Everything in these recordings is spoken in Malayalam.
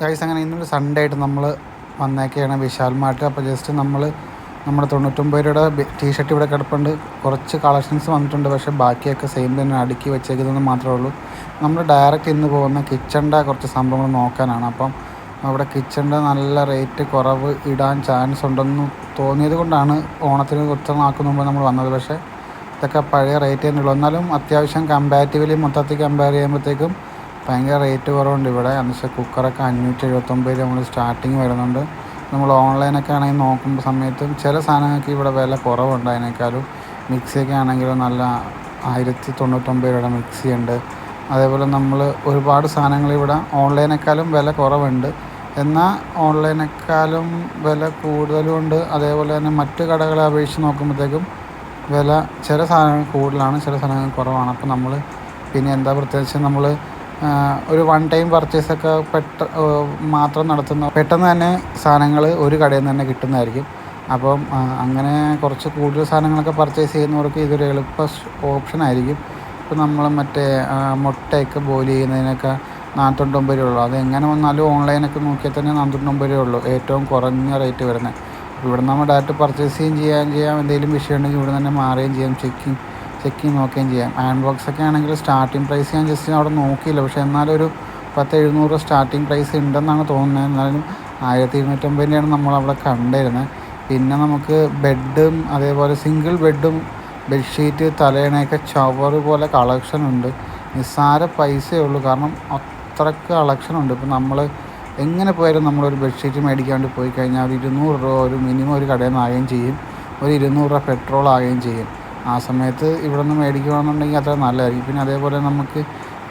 ഗൈസ് അങ്ങനെ ഇന്നൊരു സൺഡേ ആയിട്ട് നമ്മൾ വന്നേക്കെയാണ് വിശാൽ മാർട്ട്. അപ്പോൾ ജസ്റ്റ് നമ്മൾ നമ്മുടെ തൊണ്ണൂറ്റൊമ്പത് രൂപയുടെ ടീഷർട്ട് ഇവിടെ കിടപ്പുണ്ട്. കുറച്ച് കളക്ഷൻസ് വന്നിട്ടുണ്ട്. പക്ഷേ ബാക്കിയൊക്കെ സെയിം തന്നെ അടുക്കി വെച്ചേക്കുന്നതെന്ന് മാത്രമേ ഉള്ളൂ. നമ്മൾ ഡയറക്റ്റ് ഇന്ന് പോകുന്ന കിച്ചണിന്റെ കുറച്ച് സംഭവങ്ങൾ നോക്കാനാണ്. അപ്പം അവിടെ കിച്ചണിന്റെ നല്ല റേറ്റ് കുറവ് ഇടാൻ ചാൻസ് ഉണ്ടെന്ന് തോന്നിയത് കൊണ്ടാണ് ഓണത്തിന് കുറച്ച് നാൾക്ക് മുമ്പ് നമ്മൾ വന്നത്. പക്ഷേ ഇതൊക്കെ പഴയ റേറ്റ് തന്നെയുള്ളൂ. എന്നാലും അത്യാവശ്യം കമ്പാരിറ്റീവ്ലി മൊത്തത്തിൽ കമ്പയർ ചെയ്യുമ്പോഴത്തേക്കും ഭയങ്കര റേറ്റ് കുറവുണ്ട്. ഇവിടെ എന്ന് വെച്ചാൽ കുക്കറൊക്കെ അഞ്ഞൂറ്റി എഴുപത്തൊമ്പത് നമ്മൾ സ്റ്റാർട്ടിങ് വരുന്നുണ്ട്. നമ്മൾ ഓൺലൈനൊക്കെ ആണെങ്കിൽ നോക്കുമ്പോൾ സമയത്തും ചില സാധനങ്ങൾക്ക് ഇവിടെ വില കുറവുണ്ട് അതിനേക്കാളും. മിക്സിയൊക്കെ ആണെങ്കിലും നല്ല ആയിരത്തി തൊണ്ണൂറ്റൊമ്പത് രൂപയുടെ മിക്സി ഉണ്ട് അതേപോലെ നമ്മൾ ഒരുപാട് സാധനങ്ങൾ ഇവിടെ ഓൺലൈനേക്കാളും വില കുറവുണ്ട്. എന്നാൽ ഓൺലൈനേക്കാളും വില കൂടുതലും ഉണ്ട്. അതേപോലെ തന്നെ മറ്റ് കടകളെ അപേക്ഷിച്ച് നോക്കുമ്പോഴത്തേക്കും വില ചില സാധനങ്ങൾ കൂടുതലാണ് ചില സാധനങ്ങൾ കുറവാണ്. അപ്പോൾ നമ്മൾ പിന്നെ എന്താ പ്രത്യേകിച്ച് നമ്മൾ ഒരു വൺ ടൈം പർച്ചേസൊക്കെ പെട്ട മാത്രം നടത്തുന്ന പെട്ടെന്ന് തന്നെ സാധനങ്ങൾ ഒരു കടയിൽ നിന്ന് തന്നെ കിട്ടുന്നതായിരിക്കും. അപ്പം അങ്ങനെ കുറച്ച് കൂടുതൽ സാധനങ്ങളൊക്കെ പർച്ചേസ് ചെയ്യുന്നവർക്ക് ഇതൊരു എളുപ്പ ഓപ്ഷൻ ആയിരിക്കും. ഇപ്പോൾ നമ്മൾ മറ്റേ മുട്ടയൊക്കെ ബോയിൽ ചെയ്യുന്നതിനൊക്കെ നാനൂറ്റൊമ്പത് രൂപ ഉള്ളൂ അത് എങ്ങനെ വന്നാലും ഓൺലൈനൊക്കെ നോക്കിയാൽ തന്നെ നാനൂറ്റൊമ്പത് രൂപ ഉള്ളൂ ഏറ്റവും കുറഞ്ഞ റേറ്റ് വരുന്നത്. ഇവിടെ നമ്മൾ ഡയറക്റ്റ് പർച്ചേസ് ചെയ്യുകയും ചെയ്യാൻ ചെയ്യാം. എന്തെങ്കിലും വിഷയമുണ്ടെങ്കിൽ ഇവിടെ തന്നെ മാറുകയും ചെയ്യാം ചെക്കിങ് ചെക്കിങ് നോക്കുകയും ചെയ്യാം. അയൺ ബോക്സ് ഒക്കെ ആണെങ്കിൽ സ്റ്റാർട്ടിംഗ് പ്രൈസ് ഞാൻ ജസ്റ്റ് അവിടെ നോക്കിയില്ല. പക്ഷേ എന്നാലും ഒരു പത്ത് എഴുന്നൂറ് സ്റ്റാർട്ടിംഗ് പ്രൈസ് ഉണ്ടെന്നാണ് തോന്നുന്നത്. എന്നാലും ആയിരത്തി ഇരുന്നൂറ്റമ്പതിന്റെയാണ് നമ്മളവിടെ കണ്ടിരുന്നത്. പിന്നെ നമുക്ക് ബെഡും അതേപോലെ സിംഗിൾ ബെഡും ബെഡ്ഷീറ്റ് തലേണയൊക്കെ ചവറ് പോലെ കളക്ഷൻ ഉണ്ട്. നിസ്സാര പൈസയേ ഉള്ളൂ. കാരണം അത്രയ്ക്ക് കളക്ഷൻ ഉണ്ട്. ഇപ്പം നമ്മൾ എങ്ങനെ പോയാലും നമ്മളൊരു ബെഡ്ഷീറ്റ് മേടിക്കാൻ വേണ്ടി പോയി കഴിഞ്ഞാൽ ഒരു ഇരുന്നൂറ് രൂപ ഒരു മിനിമം ഒരു കടയിൽ നിന്ന് ആകുകയും ചെയ്യും. ഒരു ഇരുന്നൂറ് രൂപ പെട്രോൾ ആകുകയും ചെയ്യും. ആ സമയത്ത് ഇവിടെ നിന്ന് മേടിക്കുകയാണെന്നുണ്ടെങ്കിൽ അത്ര നല്ലതായിരിക്കും. പിന്നെ അതേപോലെ നമുക്ക്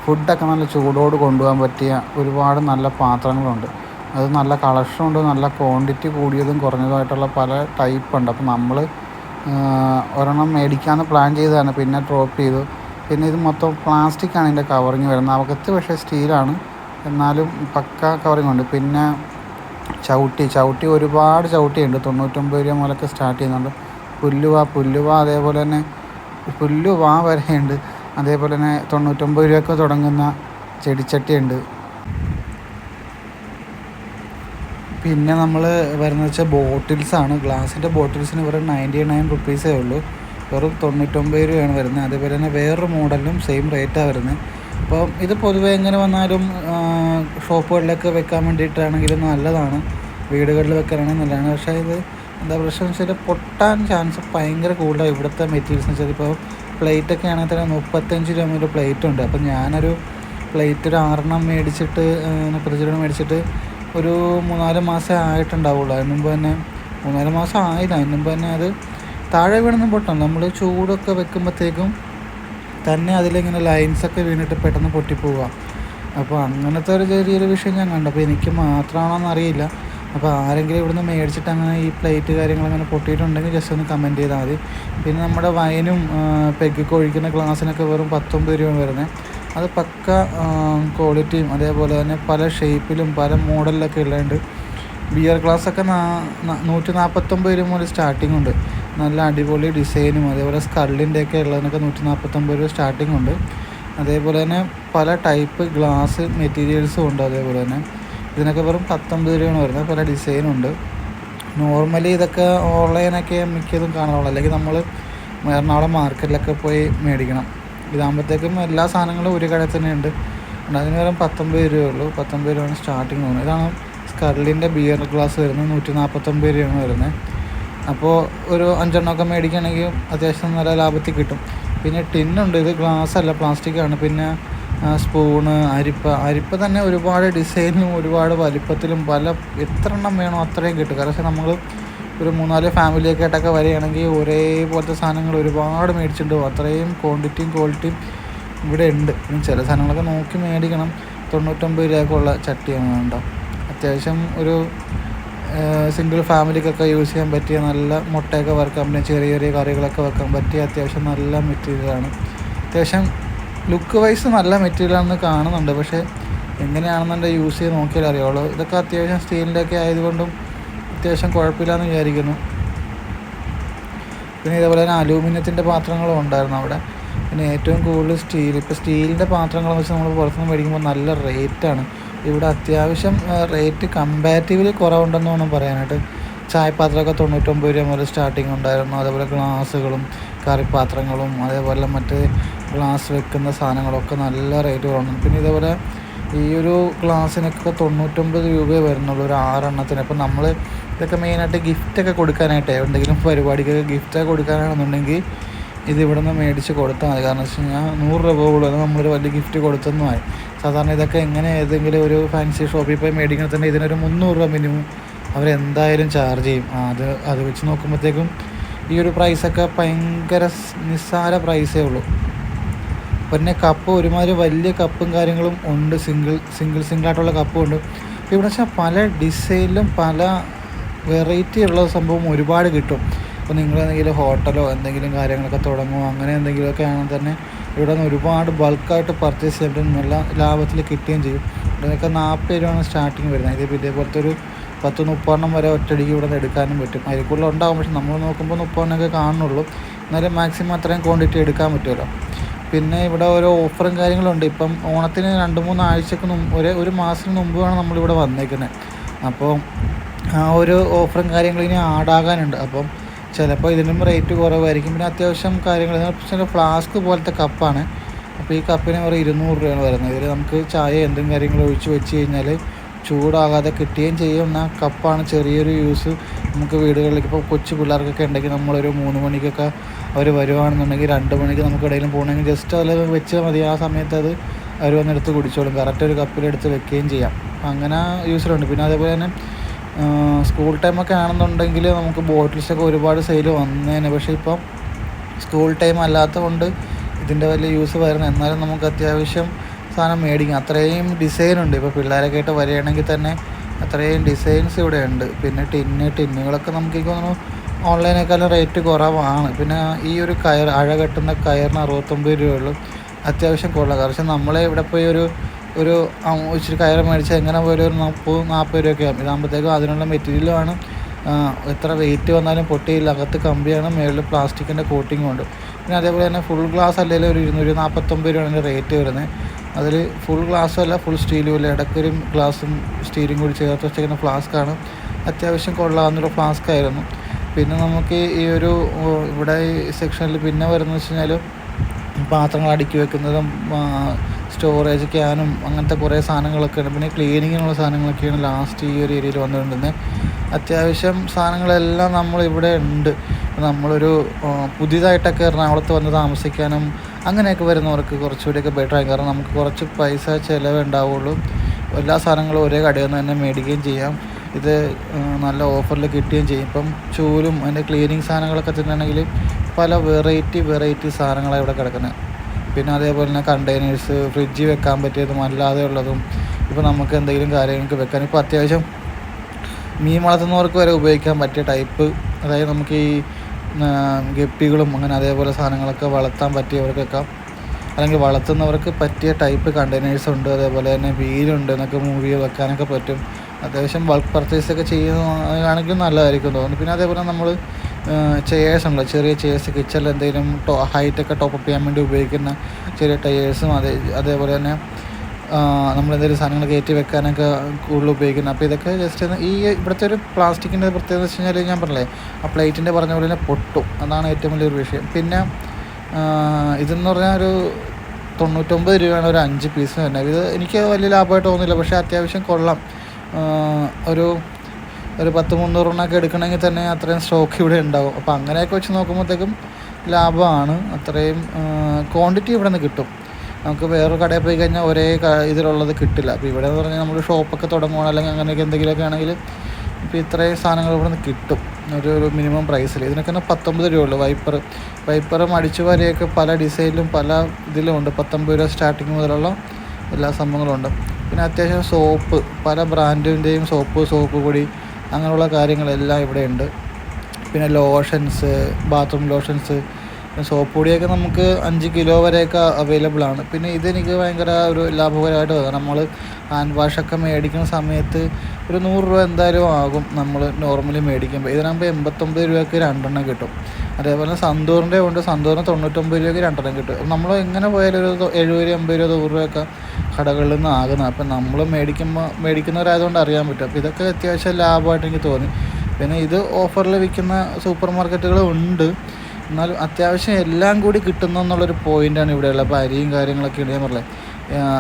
ഫുഡൊക്കെ നല്ല ചൂടോട് കൊണ്ടുപോകാൻ പറ്റിയ ഒരുപാട് നല്ല പാത്രങ്ങളുണ്ട്. അത് നല്ല കളക്ഷനുണ്ട് നല്ല ക്വാണ്ടിറ്റി കൂടിയതും കുറഞ്ഞതുമായിട്ടുള്ള പല ടൈപ്പ് ഉണ്ട്. അപ്പോൾ നമ്മൾ ഒരെണ്ണം മേടിക്കാമെന്ന് പ്ലാൻ ചെയ്തതാണ്. പിന്നെ ഡ്രോപ്പ് ചെയ്തു. പിന്നെ ഇത് മൊത്തം പ്ലാസ്റ്റിക് ആണ് ഇതിന്റെ കവറിങ് വരുന്നത്. അകത്ത് പക്ഷേ സ്റ്റീലാണ് എന്നാലും പക്ക കവറിങ് ഉണ്ട്. പിന്നെ ചവിട്ടി ചവിട്ടി ഒരുപാട് ചവിട്ടിയുണ്ട്. തൊണ്ണൂറ്റൊമ്പത് രൂപ മുതലൊക്കെ സ്റ്റാർട്ട് ചെയ്യുന്നുണ്ട്. പുല്ലുവ പുല്ലുവ അതേപോലെ തന്നെ പുല്ലുവ വരെയുണ്ട്. അതേപോലെ തന്നെ തൊണ്ണൂറ്റൊമ്പത് രൂപയൊക്കെ തുടങ്ങുന്ന ചെടിച്ചട്ടിയുണ്ട്. പിന്നെ നമ്മൾ വരുന്നത് വെച്ചാൽ ബോട്ടിൽസാണ് ഗ്ലാസിന്റെ ബോട്ടിൽസിന് വെറും നയന്റി നയൻ റുപ്പീസേ ഉള്ളൂ. വെറും തൊണ്ണൂറ്റൊമ്പത് രൂപയാണ് വരുന്നത്. അതേപോലെ തന്നെ വേറൊരു മോഡലും സെയിം റേറ്റാണ് വരുന്നത്. അപ്പോൾ ഇത് പൊതുവേ എങ്ങനെ വന്നാലും ഷോപ്പുകളിലൊക്കെ വെക്കാൻ വേണ്ടിയിട്ടാണെങ്കിലും നല്ലതാണ്. വീടുകളിൽ വെക്കാനാണെങ്കിൽ നല്ലതാണ്. പക്ഷേ ഇത് എന്താ പ്രശ്നം വെച്ചാൽ പൊട്ടാൻ ചാൻസ് ഭയങ്കര കൂടുതലാണ് ഇവിടുത്തെ മെറ്റീരിയൽസ് വെച്ചാൽ ഇപ്പോൾ പ്ലേറ്റ് ഒക്കെ ആണെങ്കിൽ തന്നെ മുപ്പത്തഞ്ച് രൂപ ഒരു പ്ലേറ്റ് ഉണ്ട്. അപ്പോൾ ഞാനൊരു പ്ലേറ്റ് ഒരു ആറെണ്ണം മേടിച്ചിട്ട് മുപ്പത്തഞ്ച് മേടിച്ചിട്ട് ഒരു മൂന്നാൽ മാസം ആയിട്ടുണ്ടാവുള്ളൂ. അതിന് മുമ്പ് തന്നെ മൂന്നാൽ മാസം ആയില്ല. അതിന് മുമ്പ് തന്നെ അത് താഴെ വീണൊന്നും പൊട്ടണം നമ്മൾ ചൂടൊക്കെ വെക്കുമ്പോഴത്തേക്കും തന്നെ അതിലിങ്ങനെ ലൈൻസൊക്കെ വീണിട്ട് പെട്ടെന്ന് പൊട്ടിപ്പോവുക അപ്പോൾ അങ്ങനത്തെ ഒരു ചെറിയൊരു വിഷയം ഞാൻ കണ്ടു. അപ്പോൾ എനിക്ക് മാത്രമാണോ അറിയില്ല. അപ്പോൾ ആരെങ്കിലും ഇവിടുന്ന് മേടിച്ചിട്ട് അങ്ങനെ ഈ പ്ലേറ്റ് കാര്യങ്ങൾ അങ്ങനെ പൊട്ടിയിട്ടുണ്ടെങ്കിൽ ജസ്റ്റ് ഒന്ന് കമന്റ് ചെയ്താൽ മതി. പിന്നെ നമ്മുടെ വൈനും പെഗ്ഗൊക്കെ ഒഴിക്കുന്ന ഗ്ലാസ്സിനൊക്കെ വെറും പത്തൊമ്പത് രൂപയാണ് വരുന്നത് അത് പക്ക ക്വാളിറ്റിയും അതേപോലെ തന്നെ പല ഷേപ്പിലും പല മോഡലിലൊക്കെ ഉള്ളതുണ്ട് ബിയർ ഗ്ലാസ്സൊക്കെ നൂറ്റി നാൽപ്പത്തൊമ്പത് രൂപ മുതൽ സ്റ്റാർട്ടിംഗ് ഉണ്ട്. നല്ല അടിപൊളി ഡിസൈനും അതേപോലെ സ്കള്ളിന്റെ ഒക്കെ ഉള്ളതിനൊക്കെ നൂറ്റി നാൽപ്പത്തൊമ്പത് രൂപ സ്റ്റാർട്ടിംഗ് ഉണ്ട്. അതേപോലെ തന്നെ പല ടൈപ്പ് ഗ്ലാസ് മെറ്റീരിയൽസും ഉണ്ട് അതേപോലെ തന്നെ ഇതിനൊക്കെ വെറും പത്തൊമ്പത് രൂപയാണ് വരുന്നത്. പല ഡിസൈനുണ്ട് നോർമലി ഇതൊക്കെ ഓൺലൈനൊക്കെ മിക്കതും കാണാറുള്ളൂ. അല്ലെങ്കിൽ നമ്മൾ എറണാകുളം മാർക്കറ്റിലൊക്കെ പോയി മേടിക്കണം. ഇതാകുമ്പോഴത്തേക്കും എല്ലാ സാധനങ്ങളും ഒരു കടയിൽ തന്നെ ഉണ്ട്. അതിന് പകരം പത്തൊമ്പത് രൂപയുള്ളൂ പത്തൊമ്പത് രൂപയാണ് സ്റ്റാർട്ടിങ് പോകുന്നത് ഇതാണ് സ്കർലിന്റെ ബിയർ ഗ്ലാസ് വരുന്നത്. നൂറ്റി നാൽപ്പത്തൊമ്പത് രൂപയാണ് വരുന്നത്. അപ്പോൾ ഒരു അഞ്ചെണ്ണമൊക്കെ മേടിക്കുകയാണെങ്കിൽ അത്യാവശ്യം നല്ല ലാഭത്തിൽ കിട്ടും. പിന്നെ ടിന്നുണ്ട് ഇത് ഗ്ലാസ് അല്ല പ്ലാസ്റ്റിക് ആണ്. പിന്നെ സ്പൂണ് അരിപ്പ അരിപ്പ തന്നെ ഒരുപാട് ഡിസൈനിലും ഒരുപാട് വലിപ്പത്തിലും പല എത്ര എണ്ണം വേണോ അത്രയും കിട്ടും. കാരണം നമ്മൾ ഒരു മൂന്നാൽ ഫാമിലിയൊക്കെ ആയിട്ടൊക്കെ വരികയാണെങ്കിൽ ഒരേപോലത്തെ സാധനങ്ങൾ ഒരുപാട് മേടിച്ചിട്ടുണ്ട് അത്രയും ക്വാണ്ടിറ്റിയും ക്വാളിറ്റിയും ഇവിടെ ഉണ്ട്. ചില സാധനങ്ങളൊക്കെ നോക്കി മേടിക്കണം. തൊണ്ണൂറ്റൊമ്പത് രൂപയ്ക്കുള്ള ചട്ടിയാണ് വേണ്ട. അത്യാവശ്യം ഒരു സിംഗിൾ ഫാമിലിക്കൊക്കെ യൂസ് ചെയ്യാൻ പറ്റിയ നല്ല മുട്ടയൊക്കെ വറുക്കാൻ പറ്റിയ ചെറിയ ചെറിയ കറികളൊക്കെ വെക്കാൻ പറ്റിയ അത്യാവശ്യം നല്ല മെറ്റീരിയലാണ് അത്യാവശ്യം ലുക്ക് വൈസ് നല്ല മെറ്റീരിയലാണെന്ന് കാണുന്നുണ്ട് പക്ഷേ എങ്ങനെയാണെന്നുണ്ടെങ്കിൽ യൂസ് ചെയ്ത് നോക്കിയാൽ അറിയുള്ളൂ. ഇതൊക്കെ അത്യാവശ്യം സ്റ്റീലിന്റെ ഒക്കെ ആയതുകൊണ്ടും അത്യാവശ്യം കുഴപ്പമില്ലാന്ന് വിചാരിക്കുന്നു. പിന്നെ ഇതേപോലെ തന്നെ അലൂമിനിയത്തിന്റെ പാത്രങ്ങളും ഉണ്ടായിരുന്നു അവിടെ. പിന്നെ ഏറ്റവും കൂടുതൽ സ്റ്റീൽ ഇപ്പോൾ സ്റ്റീലിന്റെ പാത്രങ്ങൾ വെച്ച് നമ്മൾ പുറത്തുനിന്ന് മേടിക്കുമ്പോൾ നല്ല റേറ്റാണ് ഇവിടെ അത്യാവശ്യം റേറ്റ് കമ്പാരിറ്റീവ്ലി കുറവുണ്ടെന്ന് വേണം പറയാനായിട്ട്. ചായപാത്രമൊക്കെ തൊണ്ണൂറ്റൊമ്പത് രൂപ മുതൽ സ്റ്റാർട്ടിങ് ഉണ്ടായിരുന്നു. അതേപോലെ ഗ്ലാസ്സുകളും കറിപ്പാത്രങ്ങളും അതേപോലെ മറ്റ് ഗ്ലാസ് വെക്കുന്ന സാധനങ്ങളൊക്കെ നല്ല റേറ്റ് കുറവാണ്. പിന്നെ ഇതേപോലെ ഈ ഒരു ഗ്ലാസ്സിനൊക്കെ തൊണ്ണൂറ്റൊമ്പത് രൂപയെ വരുന്നുള്ളൂ ഒരു ആറെണ്ണത്തിന്. അപ്പം നമ്മൾ ഇതൊക്കെ മെയിനായിട്ട് ഗിഫ്റ്റൊക്കെ കൊടുക്കാനായിട്ട് എന്തെങ്കിലും പരിപാടിക്കൊക്കെ ഗിഫ്റ്റൊക്കെ കൊടുക്കാനാണെന്നുണ്ടെങ്കിൽ ഇത് ഇവിടെ നിന്ന് മേടിച്ച് കൊടുത്താൽ മതി. കാരണം വെച്ച് കഴിഞ്ഞാൽ നൂറ് രൂപ കൂടുതൽ നമ്മളൊരു വലിയ ഗിഫ്റ്റ് കൊടുത്തൊന്നുമായി സാധാരണ ഇതൊക്കെ എങ്ങനെ ഏതെങ്കിലും ഒരു ഫാൻസി ഷോപ്പിൽ പോയി മേടിക്കണമെങ്കിൽ തന്നെ ഇതിനൊരു മുന്നൂറ് രൂപ മിനിമം അവരെന്തായാലും ചാർജ് ചെയ്യും. അത് അത് വെച്ച് നോക്കുമ്പോഴത്തേക്കും ഈ ഒരു പ്രൈസൊക്കെ ഭയങ്കര നിസ്സാര പ്രൈസേ ഉള്ളൂ. പിന്നെ കപ്പ് ഒരുമാതിരി വലിയ കപ്പും കാര്യങ്ങളും ഉണ്ട്. സിംഗിൾ സിംഗിൾ സിംഗിളായിട്ടുള്ള കപ്പും ഉണ്ട് ഇവിടെ വെച്ചാൽ പല ഡിസൈനിലും പല വെറൈറ്റി ഉള്ള സംഭവം ഒരുപാട് കിട്ടും. ഇപ്പോൾ നിങ്ങൾ എന്തെങ്കിലും ഹോട്ടലോ എന്തെങ്കിലും കാര്യങ്ങളൊക്കെ തുടങ്ങുമോ അങ്ങനെ എന്തെങ്കിലുമൊക്കെ ആണെങ്കിൽ തന്നെ ഇവിടെ നിന്ന് ഒരുപാട് ബൾക്കായിട്ട് പർച്ചേസ് ചെയ്തിട്ട് നല്ല ലാഭത്തിൽ കിട്ടുകയും ചെയ്യും. ഇവിടെയൊക്കെ നാൽപ്പത് രൂപയാണ് സ്റ്റാർട്ടിങ് വരുന്നത്. ഇത് ഇതേപോലത്തെ ഒരു പത്ത് മുപ്പെണ്ണം വരെ ഒറ്റയടിക്ക് ഇവിടെ നിന്ന് എടുക്കാനും പറ്റും. അതിൽ കൂടുതൽ ഉണ്ടാകും പക്ഷെ നമ്മൾ നോക്കുമ്പോൾ മുപ്പെണ്ണമൊക്കെ കാണുന്നുള്ളൂ. എന്നാലും മാക്സിമം അത്രയും ക്വാണ്ടിറ്റി എടുക്കാൻ പറ്റുമല്ലോ. പിന്നെ ഇവിടെ ഓരോ ഓഫറും കാര്യങ്ങളും ഉണ്ട് ഇപ്പം ഓണത്തിന് രണ്ട് മൂന്ന് ആഴ്ചക്ക് മുമ്പ് ഒരു ഒരു മാസത്തിന് മുമ്പാണ് നമ്മളിവിടെ വന്നേക്കുന്നത് അപ്പോൾ ആ ഒരു ഓഫറും കാര്യങ്ങളും ഇനി ആഡാകാനുണ്ട്. അപ്പം ചിലപ്പോൾ ഇതിനും റേറ്റ് കുറവായിരിക്കും. പിന്നെ അത്യാവശ്യം കാര്യങ്ങൾ ചില ഫ്ലാസ്ക് പോലത്തെ കപ്പാണ്. അപ്പോൾ ഈ കപ്പിന് ഒരു ഇരുന്നൂറ് രൂപയാണ് വരുന്നത്. ഇതിൽ നമുക്ക് ചായ എന്തും കാര്യങ്ങളും ഒഴിച്ച് വെച്ച് കഴിഞ്ഞാൽ ചൂടാകാതെ കിട്ടുകയും ചെയ്യുന്ന കപ്പാണ് ചെറിയൊരു യൂസ് നമുക്ക് വീടുകളിലേക്ക്. ഇപ്പോൾ കൊച്ചു പിള്ളേർക്കൊക്കെ ഉണ്ടെങ്കിൽ നമ്മളൊരു മൂന്ന് മണിക്കൊക്കെ അവർ വരുവാണെന്നുണ്ടെങ്കിൽ രണ്ട് മണിക്ക് നമുക്ക് ഇടയിലും പോകണമെങ്കിൽ ജസ്റ്റ് അതിൽ വെച്ചാൽ മതി. ആ സമയത്ത് അത് അവർ വന്നെടുത്ത് കുടിച്ചോളും. കറക്റ്റ് ഒരു കപ്പിലെടുത്ത് വെക്കുകയും ചെയ്യാം. അങ്ങനെ യൂസിലുണ്ട് പിന്നെ അതേപോലെ തന്നെ സ്കൂൾ ടൈമൊക്കെ ആണെന്നുണ്ടെങ്കിൽ നമുക്ക് ബോട്ടിൽസൊക്കെ ഒരുപാട് സെയിൽ വന്നേനെ. പക്ഷേ ഇപ്പം സ്കൂൾ ടൈം അല്ലാത്തതുകൊണ്ട് ഇതിന്റെ വലിയ യൂസ് വരുന്നത് എന്നാലും നമുക്ക് അത്യാവശ്യം സാധനം മേടിക്കും. അത്രയും ഡിസൈൻ ഉണ്ട്. ഇപ്പോൾ പിള്ളേരൊക്കെ ആയിട്ട് വരികയാണെങ്കിൽ തന്നെ അത്രയും ഡിസൈൻസ് ഇവിടെ ഉണ്ട്. പിന്നെ ടിന്ന് ടിന്നുകളൊക്കെ നമുക്ക് തോന്നുന്നു ഓൺലൈനേക്കാളും റേറ്റ് കുറവാണ്. പിന്നെ ഈ ഒരു കയർ അഴ കെട്ടുന്ന കയറിന് അറുപത്തൊമ്പത് രൂപയുള്ളൂ. അത്യാവശ്യം കൊള്ളാം. കാരണം നമ്മളെ ഇവിടെ പോയി ഒരു ഒരു ഇച്ചിരി കയർ മേടിച്ചാൽ എങ്ങനെ പോലും ഒരു മുപ്പത് നാൽപ്പത് രൂപയൊക്കെ ആകും ഇതാകുമ്പോഴത്തേക്കും അതിനുള്ള മെറ്റീരിയലുമാണ് എത്ര വെയിറ്റ് വന്നാലും പൊട്ടിയില്ല. അകത്ത് കമ്പിയാണ് മേളിൽ പ്ലാസ്റ്റിക്കിന്റെ കോട്ടിങ്ങും ഉണ്ട്. പിന്നെ അതേപോലെ തന്നെ ഫുൾ ഗ്ലാസ് അല്ലെങ്കിൽ ഒരു ഇരുന്നൂറ്റി നാൽപ്പത്തൊമ്പത് രൂപയാണ് റേറ്റ് വരുന്നത്. അതിൽ ഫുൾ ഗ്ലാസ്സും അല്ല ഫുൾ സ്റ്റീലും ഇല്ല ഇടയ്ക്കൊരു ഗ്ലാസും സ്റ്റീലും കൂടി ചേർത്ത് വെച്ചിരിക്കുന്ന ഫ്ലാസ്ക്കാണ് അത്യാവശ്യം കൊള്ളാവുന്നൊരു ഫ്ലാസ്ക്കായിരുന്നു പിന്നെ നമുക്ക് ഈ ഒരു ഇവിടെ ഈ സെക്ഷനിൽ പിന്നെ വരുന്നത് വെച്ച് കഴിഞ്ഞാൽ പാത്രങ്ങൾ അടുക്കി വെക്കുന്നതും സ്റ്റോറേജ് ക്യാനും അങ്ങനത്തെ കുറേ സാധനങ്ങളൊക്കെ ഉണ്ട്. പിന്നെ ക്ലീനിങ്ങിനുള്ള സാധനങ്ങളൊക്കെയാണ് ലാസ്റ്റ് ഈ ഒരു ഏരിയയിൽ വന്നുകൊണ്ടിരുന്നത് അത്യാവശ്യം സാധനങ്ങളെല്ലാം നമ്മളിവിടെ ഉണ്ട്. നമ്മളൊരു പുതിയതായിട്ടൊക്കെ എറണാകുളത്ത് വന്ന് താമസിക്കാനും അങ്ങനെയൊക്കെ വരുന്നവർക്ക് കുറച്ചുകൂടിയൊക്കെ ബെറ്റർ ആയി കാരണം നമുക്ക് കുറച്ച് പൈസ ചിലവുണ്ടാവുള്ളൂ. എല്ലാ സാധനങ്ങളും ഒരേ കടയിൽ നിന്ന് തന്നെ മേടിക്കുകയും ചെയ്യാം. ഇത് നല്ല ഓഫറിൽ കിട്ടുകയും ചെയ്യും. ഇപ്പം ചൂലും അതിന്റെ ക്ലീനിങ് സാധനങ്ങളൊക്കെ തന്നെയാണെങ്കിൽ പല വെറൈറ്റി വെറൈറ്റി സാധനങ്ങളാണ് ഇവിടെ കിടക്കുന്നത്. പിന്നെ അതേപോലെ തന്നെ കണ്ടെയ്നേഴ്സ് ഫ്രിഡ്ജിൽ വെക്കാൻ പറ്റിയതും അല്ലാതെ ഉള്ളതും. ഇപ്പോൾ നമുക്ക് എന്തെങ്കിലും കാര്യങ്ങൾക്ക് വെക്കാൻ. ഇപ്പോൾ അത്യാവശ്യം മീൻ വളർത്തുന്നവർക്ക് വരെ ഉപയോഗിക്കാൻ പറ്റിയ ടൈപ്പ് അതായത് നമുക്ക് ഈ ഗപ്പികളും അങ്ങനെ അതേപോലെ സാധനങ്ങളൊക്കെ വളർത്താൻ പറ്റിയവർക്കൊക്കെ അല്ലെങ്കിൽ വളർത്തുന്നവർക്ക് പറ്റിയ ടൈപ്പ് കണ്ടെയ്നേഴ്സ് ഉണ്ട് അതേപോലെ തന്നെ വീലുണ്ട് എന്നൊക്കെ മൂവി വെക്കാനൊക്കെ പറ്റും. അത്യാവശ്യം ബൾക്ക് പർച്ചേസ് ഒക്കെ ചെയ്യുന്നതാണെങ്കിൽ നല്ലതായിരിക്കും തോന്നുന്നു. പിന്നെ അതേപോലെ നമ്മൾ ചെയേഴ്സ് ഉണ്ടല്ലോ ചെറിയ ചെയേഴ്സ് കിച്ചണിൽ എന്തെങ്കിലും ടോ ഹൈറ്റൊക്കെ ടോപ്പപ്പ് ചെയ്യാൻ വേണ്ടി ഉപയോഗിക്കുന്ന ചെറിയ ടയേഴ്സും അതേ അതേപോലെ തന്നെ നമ്മളെന്തെങ്കിലും സാധനങ്ങൾ കയറ്റി വെക്കാനൊക്കെ കൂടുതൽ ഉപയോഗിക്കുന്നത്. അപ്പോൾ ഇതൊക്കെ ജസ്റ്റ് ഈ ഇവിടുത്തെ ഒരു പ്ലാസ്റ്റിക്കിന്റെ പ്രത്യേകത വെച്ച് കഴിഞ്ഞാൽ ഞാൻ പറഞ്ഞില്ലേ ആ പ്ലേറ്റിന്റെ പറഞ്ഞ പോലെ തന്നെ പൊട്ടും. അതാണ് ഏറ്റവും വലിയൊരു വിഷയം. പിന്നെ ഇതെന്ന് പറഞ്ഞാൽ ഒരു തൊണ്ണൂറ്റൊമ്പത് രൂപയാണ് ഒരു അഞ്ച് പീസ് തന്നെ ഇത് എനിക്ക് വലിയ ലാഭമായിട്ട് തോന്നുന്നില്ല. പക്ഷേ അത്യാവശ്യം കൊള്ളാം. ഒരു ഒരു പത്ത് മുന്നൂറെണ്ണമൊക്കെ എടുക്കണമെങ്കിൽ തന്നെ അത്രയും സ്റ്റോക്ക് ഇവിടെ ഉണ്ടാവും. അപ്പോൾ അങ്ങനെയൊക്കെ വെച്ച് നോക്കുമ്പോഴത്തേക്കും ലാഭമാണ്. അത്രയും ക്വാണ്ടിറ്റി ഇവിടെ നിന്ന് കിട്ടും. നമുക്ക് വേറെ കടയിൽ പോയി കഴിഞ്ഞാൽ ഒരേ ഇതിലുള്ളത് കിട്ടില്ല. അപ്പോൾ ഇവിടെ എന്ന് പറഞ്ഞാൽ നമ്മൾ ഷോപ്പൊക്കെ തുടങ്ങുകയാണ് അല്ലെങ്കിൽ അങ്ങനെയൊക്കെ എന്തെങ്കിലുമൊക്കെ ആണെങ്കിൽ ഇപ്പോൾ ഇത്രയും സാധനങ്ങൾ ഇവിടെ നിന്ന് കിട്ടും. ഒരു ഒരു മിനിമം പ്രൈസിൽ ഇതിനൊക്കെ തന്നെ പത്തൊമ്പത് രൂപ ഉള്ളൂ. വൈപ്പർ വൈപ്പറും അടിച്ചു വരെയൊക്കെ പല ഡിസൈനിലും പല ഇതിലും ഉണ്ട്. പത്തൊമ്പത് രൂപ സ്റ്റാർട്ടിങ് മുതലുള്ള എല്ലാ സംഭവങ്ങളും ഉണ്ട്. പിന്നെ അത്യാവശ്യം സോപ്പ് പല ബ്രാൻഡിന്റെയും സോപ്പ് സോപ്പ് പൊടി അങ്ങനെയുള്ള കാര്യങ്ങളെല്ലാം ഇവിടെ ഉണ്ട്. പിന്നെ ലോഷൻസ് ബാത്റൂം ലോഷൻസ് സോപ്പ് പൊടിയൊക്കെ നമുക്ക് അഞ്ച് കിലോ വരെയൊക്കെ അവൈലബിൾ ആണ്. പിന്നെ ഇതെനിക്ക് ഭയങ്കര ഒരു ലാഭകരമായിട്ട് തോന്നുന്നു നമ്മൾ ഹാൻഡ് വാഷൊക്കെ മേടിക്കുന്ന സമയത്ത് ഒരു നൂറ് രൂപ എന്തായാലും ആകും നമ്മൾ നോർമലി മേടിക്കുമ്പോൾ ഇതിനാകുമ്പോൾ എൺപത്തൊമ്പത് രൂപയ്ക്ക് രണ്ടെണ്ണം കിട്ടും. അതേപോലെ സന്തൂറിന്റെ ഉണ്ട്. സന്തൂറിന് തൊണ്ണൂറ്റൊമ്പത് രൂപയ്ക്ക് രണ്ടെണ്ണം കിട്ടും. നമ്മൾ എങ്ങനെ പോയാലും ഒരു എഴുപത് രൂപ എൺപത് രൂപ നൂറ് രൂപയൊക്കെ കടകളിൽ നിന്ന് ആകുന്നത്. അപ്പം നമ്മൾ മേടിക്കുമ്പോൾ മേടിക്കുന്നവരായതുകൊണ്ട് അറിയാൻ പറ്റും. അപ്പോൾ ഇതൊക്കെ അത്യാവശ്യം ലാഭമായിട്ട് എനിക്ക് തോന്നി. പിന്നെ ഇത് ഓഫറിൽ വിൽക്കുന്ന സൂപ്പർ മാർക്കറ്റുകളും ഉണ്ട്. എന്നാലും അത്യാവശ്യം എല്ലാം കൂടി കിട്ടുന്നു എന്നുള്ളൊരു പോയിന്റാണ് ഇവിടെയുള്ള അപ്പോൾ അരിയും കാര്യങ്ങളൊക്കെ ഉണ്ട് ഞാൻ പറഞ്ഞത്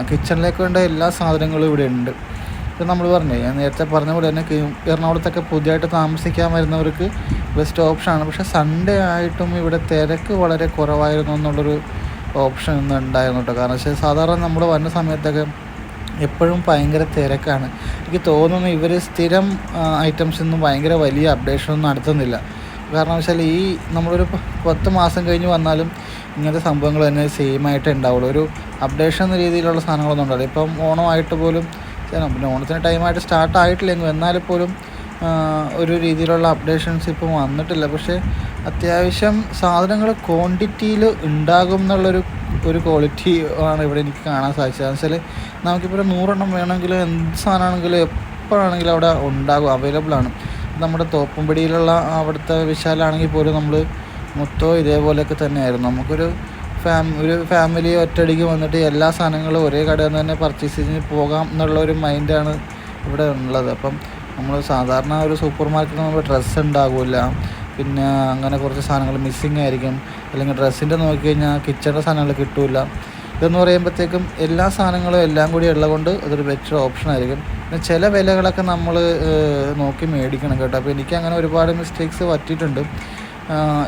കിച്ചണിലേക്ക് വേണ്ട എല്ലാ സാധനങ്ങളും ഇവിടെ ഉണ്ട്. ഇപ്പം നമ്മൾ പറഞ്ഞേ ഞാൻ നേരത്തെ പറഞ്ഞ പോലെ തന്നെ എറണാകുളത്തൊക്കെ പുതിയതായിട്ട് താമസിക്കാൻ വരുന്നവർക്ക് ബെസ്റ്റ് ഓപ്ഷനാണ് പക്ഷേ സൺഡേ ആയിട്ടും ഇവിടെ തിരക്ക് വളരെ കുറവായിരുന്നു എന്നുള്ളൊരു ഓപ്ഷൻ ഇന്ന് ഉണ്ടായിരുന്നു കേട്ടോ. കാരണം വെച്ചാൽ സാധാരണ നമ്മൾ വരുന്ന സമയത്തൊക്കെ എപ്പോഴും ഭയങ്കര തിരക്കാണ്. എനിക്ക് തോന്നുന്നു ഇവർ സ്ഥിരം ഐറ്റംസ് ഒന്നും ഭയങ്കര വലിയ അപ്ഡേഷൻ ഒന്നും നടത്തുന്നില്ല. കാരണം വെച്ചാൽ ഈ നമ്മളൊരു പത്ത് മാസം കഴിഞ്ഞ് വന്നാലും ഇങ്ങനത്തെ സംഭവങ്ങൾ തന്നെ സെയിം ആയിട്ട് ഉണ്ടാവുള്ളൂ. ഒരു അപ്ഡേഷൻ എന്ന രീതിയിലുള്ള സാധനങ്ങളൊന്നും ഉണ്ടാവില്ല. ഇപ്പം ഓണമായിട്ട് പോലും പിന്നെ ഓണത്തിന് ടൈമായിട്ട് സ്റ്റാർട്ട് ആയിട്ടില്ലെങ്കിൽ എന്നാലും പോലും ഒരു രീതിയിലുള്ള അപ്ഡേഷൻസ് ഇപ്പം വന്നിട്ടില്ല. പക്ഷേ അത്യാവശ്യം സാധനങ്ങൾ ക്വാണ്ടിറ്റിയിൽ ഉണ്ടാകും എന്നുള്ളൊരു ഒരു ക്വാളിറ്റി ആണ് ഇവിടെ എനിക്ക് കാണാൻ സാധിച്ചത്. എന്ന് വെച്ചാൽ നമുക്കിപ്പോൾ നൂറെണ്ണം വേണമെങ്കിൽ എന്ത് സാധനമാണെങ്കിലും എപ്പോഴാണെങ്കിലും അവിടെ ഉണ്ടാകും അവൈലബിൾ ആണ്. നമ്മുടെ തോപ്പുംപടിയിലുള്ള അവിടുത്തെ വിശാലാണെങ്കിൽ പോലും നമ്മൾ മൊത്തം ഇതേപോലെയൊക്കെ തന്നെയായിരുന്നു. നമുക്കൊരു ഫാം ഒരു ഫാമിലി ഒറ്റയടിക്ക് വന്നിട്ട് എല്ലാ സാധനങ്ങളും ഒരേ കടയിൽ നിന്ന് തന്നെ പർച്ചേസ് ചെയ്ത് പോകാം എന്നുള്ള ഒരു മൈൻഡാണ് ഇവിടെ ഉള്ളത്. അപ്പം നമ്മൾ സാധാരണ ഒരു സൂപ്പർ മാർക്കറ്റിൽ നമ്മൾ ഡ്രസ്സ് ഉണ്ടാകില്ല പിന്നെ അങ്ങനെ കുറച്ച് സാധനങ്ങൾ മിസ്സിങ് ആയിരിക്കും. അല്ലെങ്കിൽ ഡ്രസ്സിന്റെ നോക്കിക്കഴിഞ്ഞാൽ കിച്ചണിന്റെ സാധനങ്ങൾ കിട്ടില്ല ഇതെന്ന് പറയുമ്പോഴത്തേക്കും എല്ലാ സാധനങ്ങളും എല്ലാം കൂടി ഉള്ളതുകൊണ്ട് അതൊരു ബെറ്റർ ഓപ്ഷൻ ആയിരിക്കും. പിന്നെ ചില വിലകളൊക്കെ നമ്മൾ നോക്കി മേടിക്കണം കേട്ടോ. അപ്പോൾ എനിക്ക് അങ്ങനെ ഒരുപാട് മിസ്റ്റേക്സ് പറ്റിയിട്ടുണ്ട്.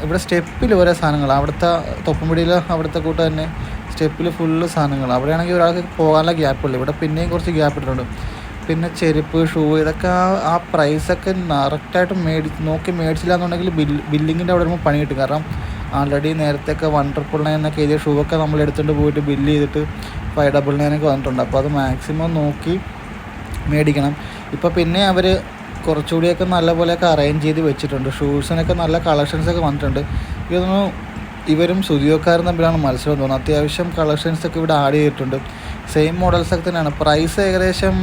ഇവിടെ സ്റ്റെപ്പിൽ ഓരോ സാധനങ്ങൾ അവിടുത്തെ തൊപ്പുംപിടിയിൽ അവിടുത്തെ കൂട്ട് തന്നെ സ്റ്റെപ്പിൽ ഫുള്ള് സാധനങ്ങൾ അവിടെയാണെങ്കിൽ ഒരാൾക്ക് പോകാനുള്ള ഗ്യാപ്പുള്ളൂ ഇവിടെ പിന്നെയും കുറച്ച് ഗ്യാപ്പ് ഇട്ടിട്ടുണ്ട്. പിന്നെ ചെരുപ്പ് ഷൂ ഇതൊക്കെ ആ ആ പ്രൈസൊക്കെ കറക്റ്റായിട്ട് മേടി നോക്കി മേടിച്ചില്ല എന്നുണ്ടെങ്കിൽ ബിൽ ബില്ലിങ്ങിന്റെ അവിടെ വരുമ്പോൾ പണി കിട്ടും കാരണം ആൾറെഡി നേരത്തെയൊക്കെ വൺ ട്രിപ്പിൾ നയൻ എന്നൊക്കെ എഴുതിയ ഷൂ ഒക്കെ നമ്മൾ എടുത്തുകൊണ്ട് പോയിട്ട് ബില്ല് ചെയ്തിട്ട് ഫൈവ് ഡബിൾ നയനൊക്കെ വന്നിട്ടുണ്ട്. അപ്പോൾ അത് മാക്സിമം നോക്കി മേടിക്കണം. ഇപ്പോൾ പിന്നെ അവർ കുറച്ചുകൂടിയൊക്കെ നല്ല പോലെയൊക്കെ അറേഞ്ച് ചെയ്ത് വെച്ചിട്ടുണ്ട്. ഷൂസിനൊക്കെ നല്ല കളക്ഷൻസൊക്കെ വന്നിട്ടുണ്ട്. ഇതൊന്നും ഇവരും സുതിയോക്കാരും തമ്മിലാണ് മത്സരം തോന്നുന്നത്. അത്യാവശ്യം കളക്ഷൻസൊക്കെ ഇവിടെ ആഡ് ചെയ്തിട്ടുണ്ട്. സെയിം മോഡൽസൊക്കെ തന്നെയാണ്. പ്രൈസ് ഏകദേശം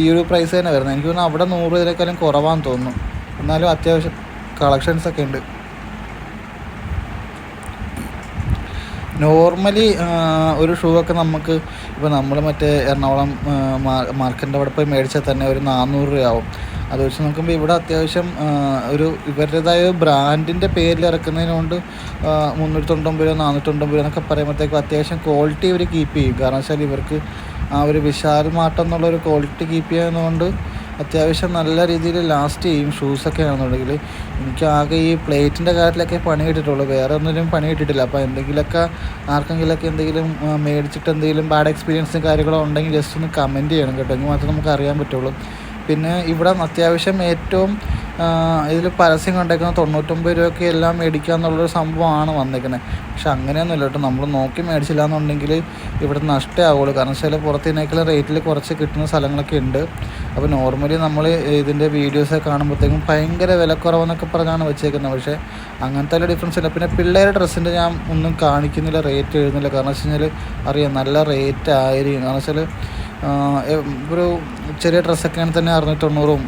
ഈ ഒരു പ്രൈസ് തന്നെ വരുന്നത്. എനിക്ക് തോന്നുന്നു അവിടെ നൂറ് ഇതിനേക്കാളും കുറവാണെന്ന് തോന്നുന്നു. എന്നാലും അത്യാവശ്യം കളക്ഷൻസൊക്കെ ഉണ്ട്. നോർമലി ഒരു ഷൂ ഒക്കെ നമുക്ക് ഇപ്പോൾ നമ്മൾ മറ്റേ എറണാകുളം മാർക്കറ്റിന്റെ അവിടെ പോയി മേടിച്ചാൽ തന്നെ ഒരു നാനൂറ് രൂപയാവും. അത് വെച്ച് നോക്കുമ്പോൾ ഇവിടെ അത്യാവശ്യം ഒരു ഇവരുടേതായ ബ്രാൻഡിന്റെ പേരിൽ ഇറക്കുന്നതിനോണ്ട് മുന്നൂറ്റി തൊണ്ണൂറ്റൊമ്പത് രൂപ നാനൂറ്റൊമ്പത് രൂപ എന്നൊക്കെ പറയുമ്പോഴത്തേക്കും അത്യാവശ്യം ക്വാളിറ്റി ഇവർ കീപ്പ് ചെയ്യും. കാരണം വെച്ചാൽ ഇവർക്ക് ആ ഒരു വിശാൽ എന്നുള്ളൊരു ക്വാളിറ്റി കീപ്പ് ചെയ്യുന്നതുകൊണ്ട് അത്യാവശ്യം നല്ല രീതിയിൽ ലാസ്റ്റ് ചെയ്യും ഷൂസൊക്കെ ആണെന്നുണ്ടെങ്കിൽ എനിക്ക് ആകെ ഈ പ്ലേറ്റിന്റെ കാര്യത്തിലൊക്കെ പണി കിട്ടിയിട്ടുള്ളൂ. വേറെ ഒന്നിനും പണി കിട്ടിയിട്ടില്ല. അപ്പോൾ എന്തെങ്കിലുമൊക്കെ ആർക്കെങ്കിലുമൊക്കെ എന്തെങ്കിലും മേടിച്ചിട്ട് എന്തെങ്കിലും ബാഡ് എക്സ്പീരിയൻസും കാര്യങ്ങളോ ഉണ്ടെങ്കിൽ ജസ്റ്റ് ഒന്ന് കമന്റ് ചെയ്യണം കേട്ടോ. എങ്കിൽ മാത്രമേ നമുക്ക് അറിയാൻ പറ്റുള്ളൂ. പിന്നെ ഇവിടെ അത്യാവശ്യം ഏറ്റവും ഇതിൽ പരസ്യം കണ്ടേക്കുന്ന തൊണ്ണൂറ്റൊമ്പത് രൂപയ്ക്ക് എല്ലാം മേടിക്കുക എന്നുള്ളൊരു സംഭവമാണ് വന്നേക്കുന്നത് പക്ഷെ അങ്ങനെയൊന്നുമില്ല കേട്ടോ. നമ്മൾ നോക്കി മേടിച്ചില്ല എന്നുണ്ടെങ്കിൽ ഇവിടെ നഷ്ടമാവുള്ളൂ കാരണം വെച്ചാൽ പുറത്തിനേക്കാളും റേറ്റിൽ കുറച്ച് കിട്ടുന്ന സ്ഥലങ്ങളൊക്കെ ഉണ്ട്. അപ്പോൾ നോർമലി നമ്മൾ ഇതിന്റെ വീഡിയോസൊക്കെ കാണുമ്പോഴത്തേക്കും ഭയങ്കര വിലക്കുറവെന്നൊക്കെ പറഞ്ഞാണ് വെച്ചേക്കുന്നത്. പക്ഷേ അങ്ങനത്തെ ഒരു ഡിഫറൻസ് ഇല്ല. പിന്നെ പിള്ളേരുടെ ഡ്രസ്സിന്റെ ഞാൻ ഒന്നും കാണിക്കുന്നില്ല റേറ്റ് എഴുതുന്നില്ല. കാരണം വെച്ച് കഴിഞ്ഞാൽ അറിയാം നല്ല റേറ്റ് ആയിരിക്കും. കാരണം വെച്ചാൽ ഒരു ചെറിയ ഡ്രസ്സൊക്കെ തന്നെ അറുന്നൂറ്റി തൊണ്ണൂറും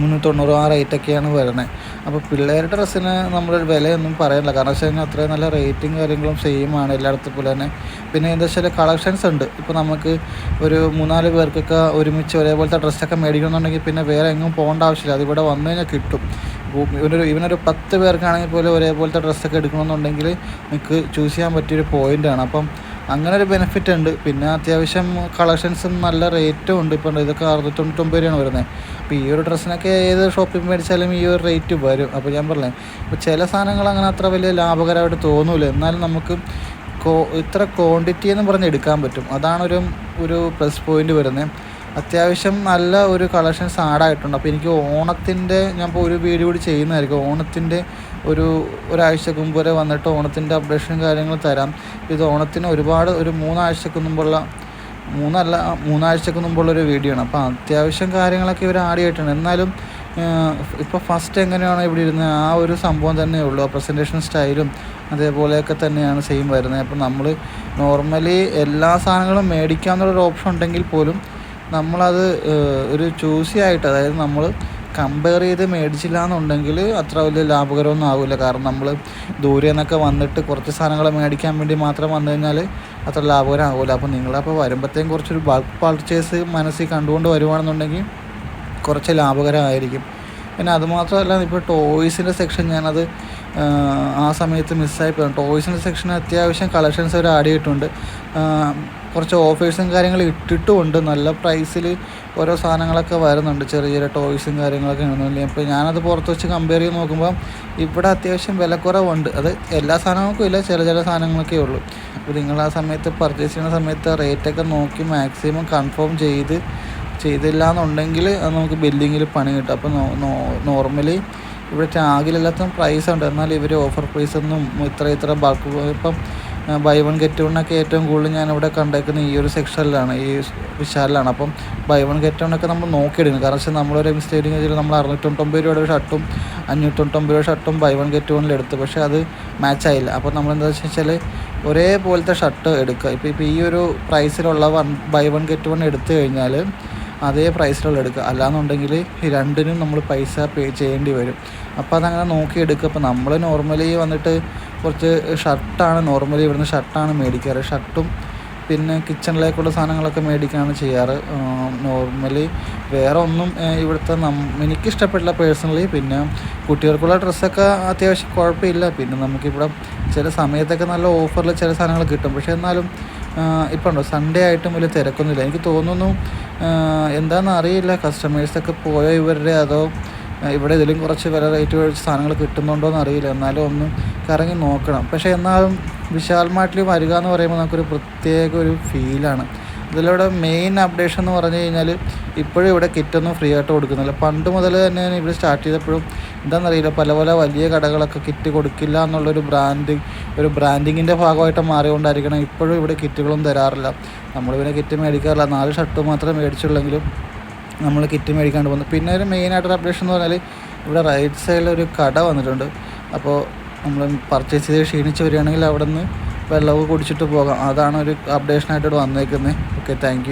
മുന്നൂറ്റി തൊണ്ണൂറ് ആ റേറ്റൊക്കെയാണ് വരുന്നത് അപ്പോൾ പിള്ളേരുടെ ഡ്രസ്സിന് നമ്മളൊരു വിലയൊന്നും പറയാനില്ല കാരണം വെച്ച് കഴിഞ്ഞാൽ അത്രയും നല്ല റേറ്റും കാര്യങ്ങളും സെയിം ആണ് എല്ലായിടത്തും പോലെ തന്നെ. പിന്നെ എന്താ വെച്ചാൽ കളക്ഷൻസ് ഉണ്ട്. ഇപ്പോൾ നമുക്ക് ഒരു മൂന്നാൽ പേർക്കൊക്കെ ഒരുമിച്ച് ഒരേപോലത്തെ ഡ്രസ്സൊക്കെ മേടിക്കണമെന്നുണ്ടെങ്കിൽ പിന്നെ വേറെ എങ്ങും പോകേണ്ട ആവശ്യമില്ല. അതിവിടെ വന്നു കഴിഞ്ഞാൽ കിട്ടും. ഇവനൊരു ഇവനൊരു പത്ത് പേർക്കാണെങ്കിൽ പോലും ഒരേപോലത്തെ ഡ്രസ്സൊക്കെ എടുക്കണമെന്നുണ്ടെങ്കിൽ നിങ്ങൾക്ക് ചൂസ് ചെയ്യാൻ പറ്റിയൊരു പോയിന്റാണ് അപ്പം അങ്ങനെ ഒരു ബെനിഫിറ്റ് ഉണ്ട്. പിന്നെ അത്യാവശ്യം കളക്ഷൻസും നല്ല റേറ്റും ഉണ്ട്. ഇപ്പോൾ ഇതൊക്കെ അറുന്നൂറ്റി തൊണ്ണൂറ്റൊമ്പത് രൂപയാണ് വരുന്നത് അപ്പോൾ ഈ ഒരു ഡ്രസ്സിനൊക്കെ ഏത് ഷോപ്പിൽ മേടിച്ചാലും ഈ ഒരു റേറ്റ് വരും. അപ്പോൾ ഞാൻ പറഞ്ഞേ ഇപ്പോൾ ചില സാധനങ്ങൾ അങ്ങനെ അത്ര വലിയ ലാഭകരമായിട്ട് തോന്നില്ല എന്നാലും നമുക്ക് കോ ഇത്ര ക്വാണ്ടിറ്റി എന്ന് പറഞ്ഞ് എടുക്കാൻ പറ്റും. അതാണ് ഒരു ഒരു പ്ലസ് പോയിന്റ് വരുന്നത് അത്യാവശ്യം നല്ല ഒരു കളക്ഷൻസ് ആഡായിട്ടുണ്ട് അപ്പോൾ എനിക്ക് ഓണത്തിന്റെ ഞാൻ ഇപ്പോൾ ഒരു വീഡിയോ കൂടി ചെയ്യുന്നതായിരിക്കും. ഓണത്തിന്റെ ഒരു ഒരാഴ്ചക്ക് മുമ്പ് വരെ വന്നിട്ട് ഓണത്തിന്റെ അപ്ഡേഷനും കാര്യങ്ങളും തരാം. ഇത് ഓണത്തിന് ഒരുപാട് ഒരു മൂന്നാഴ്ചക്ക് മുമ്പുള്ള മൂന്നല്ല മൂന്നാഴ്ചക്ക് മുമ്പുള്ള ഒരു വീഡിയോ ആണ്. അപ്പോൾ അത്യാവശ്യം കാര്യങ്ങളൊക്കെ ഇവർ ആഡ് ചെയ്തിട്ടുണ്ട്. എന്നാലും ഇപ്പോൾ ഫസ്റ്റ് എങ്ങനെയാണ് ഇവിടെ ഇരുന്ന് ആ ഒരു സംഭവം തന്നെ ഉള്ളൂ. ആ പ്രസന്റേഷൻ സ്റ്റൈലും അതേപോലെയൊക്കെ തന്നെയാണ് സെയിം വരുന്നത്. അപ്പോൾ നമ്മൾ നോർമലി എല്ലാ സാധനങ്ങളും മേടിക്കാമെന്നുള്ളൊരു ഓപ്ഷൻ ഉണ്ടെങ്കിൽ പോലും നമ്മളത് ഒരു ചൂസി ആയിട്ട് അതായത് നമ്മൾ കമ്പയർ ചെയ്ത് മേടിച്ചില്ല എന്നുണ്ടെങ്കിൽ അത്ര വലിയ ലാഭകരമൊന്നും ആവില്ല. കാരണം നമ്മൾ ദൂരെ നിന്നൊക്കെ വന്നിട്ട് കുറച്ച് സാധനങ്ങൾ മേടിക്കാൻ വേണ്ടി മാത്രം വന്നു കഴിഞ്ഞാൽ അത്ര ലാഭകരം ആവില്ല അപ്പോൾ നിങ്ങളപ്പോൾ വരുമ്പോഴത്തേക്കും കുറച്ചൊരു ബൾക്ക് പർച്ചേസ് മനസ്സിൽ കണ്ടുകൊണ്ട് വരുവാണെന്നുണ്ടെങ്കിൽ കുറച്ച് ലാഭകരമായിരിക്കും. പിന്നെ അതുമാത്രമല്ല ഇപ്പോൾ ടോയ്സിന്റെ സെക്ഷൻ ഞാനത് ആ സമയത്ത് മിസ്സായി പോയി. ടോയ്സിന്റെ സെക്ഷൻ അത്യാവശ്യം കളക്ഷൻസ് അവർ ആഡ് ചെയ്തിട്ടുണ്ട് കുറച്ച് ഓഫേഴ്സും കാര്യങ്ങളും ഇട്ടിട്ടുമുണ്ട്. നല്ല പ്രൈസിൽ ഓരോ സാധനങ്ങളൊക്കെ വരുന്നുണ്ട്. ചെറിയ ചെറിയ ടോയ്സും കാര്യങ്ങളൊക്കെ ഉണ്ടെന്നില്ല അപ്പോൾ ഞാനത് പുറത്ത് വെച്ച് കമ്പയർ ചെയ്ത് നോക്കുമ്പോൾ ഇവിടെ അത്യാവശ്യം വിലക്കുറവുണ്ട് അത് എല്ലാ സാധനങ്ങൾക്കും ഇല്ല. ചില ചില സാധനങ്ങളൊക്കെ ഉള്ളൂ. അപ്പോൾ നിങ്ങൾ ആ സമയത്ത് പർച്ചേസ് ചെയ്യുന്ന സമയത്ത് റേറ്റൊക്കെ നോക്കി മാക്സിമം കൺഫേം ചെയ്ത് ചെയ്തില്ല എന്നുണ്ടെങ്കിൽ അത് നമുക്ക് ബില്ലിങ്ങിൽ പണി കിട്ടും. അപ്പോൾ നോർമലി ഇവിടെ ടാഗിലെല്ലാത്തും പ്രൈസ് ഉണ്ട്. എന്നാൽ ഇവർ ഓഫർ പ്രൈസ് ഒന്നും ഇത്ര ഇത്ര ബൾക്ക് ഇപ്പം ബൈ വൺ ഗെറ്റ് ഒക്കെ ഏറ്റവും കൂടുതൽ ഇവിടെ കണ്ടേക്കുന്ന ഈ ഒരു സെക്ഷനിലാണ് ഈ വിശാലിലാണ്. അപ്പം ബൈ വൺ ഗെറ്റ് വണ്ണൊക്കെ നമ്മൾ നോക്കിയിടുന്നു കാരണം വെച്ചാൽ നമ്മളൊരു മിസ്റ്റേക്കിങ് വെച്ചാൽ നമ്മൾ അറുന്നൂറ്റൊമ്പത് രൂപയുടെ ഷർട്ടും അഞ്ഞൂറ്റൊമ്പത് രൂപ ഷർട്ടും ബൈ വൺ ഗെറ്റ് വണ്ണിൽ എടുത്തു. പക്ഷേ അത് മാച്ച് ആയില്ല. അപ്പോൾ നമ്മൾ എന്താ വെച്ച് വെച്ചാൽ ഒരേപോലത്തെ ഷർട്ട് എടുക്കുക. ഇപ്പോൾ ഇപ്പോൾ ഈ ഒരു പ്രൈസിലുള്ള one buy one get one എടുത്തു കഴിഞ്ഞാൽ അതേ പ്രൈസിലുള്ള എടുക്കുക. അല്ലാന്നുണ്ടെങ്കിൽ രണ്ടിനും നമ്മൾ പൈസ പേ ചെയ്യേണ്ടി വരും. അപ്പോൾ അതങ്ങനെ നോക്കി എടുക്കുക അപ്പോൾ നമ്മൾ നോർമലി വന്നിട്ട് കുറച്ച് ഷർട്ടാണ് നോർമലി ഇവിടുന്ന് ഷർട്ടാണ് മേടിക്കാറ്. ഷർട്ടും പിന്നെ കിച്ചണിലേക്കുള്ള സാധനങ്ങളൊക്കെ മേടിക്കുകയാണ് ചെയ്യാറ്. നോർമലി വേറെ ഒന്നും ഇവിടുത്തെ നം എനിക്കിഷ്ടപ്പെട്ടില്ല പേഴ്സണലി പിന്നെ കുട്ടികൾക്കുള്ള ഡ്രസ്സൊക്കെ അത്യാവശ്യം കുഴപ്പമില്ല. പിന്നെ നമുക്കിവിടെ ചില സമയത്തൊക്കെ നല്ല ഓഫറിൽ ചില സാധനങ്ങൾ കിട്ടും. പക്ഷേ എന്നാലും ഇപ്പം ഉണ്ടോ സൺഡേ ആയിട്ടും വലിയ തിരക്കൊന്നുമില്ല. എനിക്ക് തോന്നുന്നു എന്താണെന്ന് അറിയില്ല. കസ്റ്റമേഴ്സൊക്കെ പോയോ ഇവരുടെ അതോ ഇവിടെ ഇതിലും കുറച്ച് വില റേറ്റ് കഴിച്ച് സാധനങ്ങൾ കിട്ടുന്നുണ്ടോ എന്ന് അറിയില്ല. എന്നാലും ഒന്ന് കറങ്ങി നോക്കണം. പക്ഷേ എന്നാലും വിശാൽ മാർട്ടിൽ വരിക എന്ന് പറയുമ്പോൾ നമുക്കൊരു പ്രത്യേക ഒരു ഫീലാണ് ഇതിലൂടെ മെയിൻ അപ്ഡേഷൻ എന്ന് പറഞ്ഞു കഴിഞ്ഞാൽ ഇപ്പോഴും ഇവിടെ കിറ്റൊന്നും ഫ്രീ ആയിട്ട് കൊടുക്കുന്നില്ല. പണ്ട് മുതൽ തന്നെ ഇവിടെ സ്റ്റാർട്ട് ചെയ്തപ്പോഴും എന്താണെന്നറിയില്ല പല പല വലിയ കടകളൊക്കെ കിറ്റ് കൊടുക്കില്ല എന്നുള്ളൊരു ബ്രാൻഡ് ഒരു ബ്രാൻഡിങ്ങിന്റെ ഭാഗമായിട്ട് മാറിയുകൊണ്ടായിരിക്കണം ഇപ്പോഴും ഇവിടെ കിറ്റുകളൊന്നും തരാറില്ല. നമ്മൾ പിന്നെ കിറ്റ് മേടിക്കാറില്ല. നാല് ഷർട്ട് മാത്രമേ മേടിച്ചുള്ളെങ്കിലും നമ്മൾ കിറ്റ് മേടിക്കാണ്ട് പോകുന്നത് പിന്നെ ഒരു മെയിനായിട്ടൊരു അപ്ഡേഷൻ എന്ന് പറഞ്ഞാൽ ഇവിടെ റൈറ്റ് സൈഡിൽ ഒരു കട വന്നിട്ടുണ്ട്. അപ്പോൾ നമ്മൾ പർച്ചേസ് ചെയ്ത് ക്ഷീണിച്ച് വരികയാണെങ്കിൽ അവിടെ നിന്ന് വെള്ളമൊക്കെ കുടിച്ചിട്ട് പോകാം. അതാണ് ഒരു അപ്ഡേഷനായിട്ട് ഇവിടെ വന്നേക്കുന്നത് ഓക്കെ താങ്ക്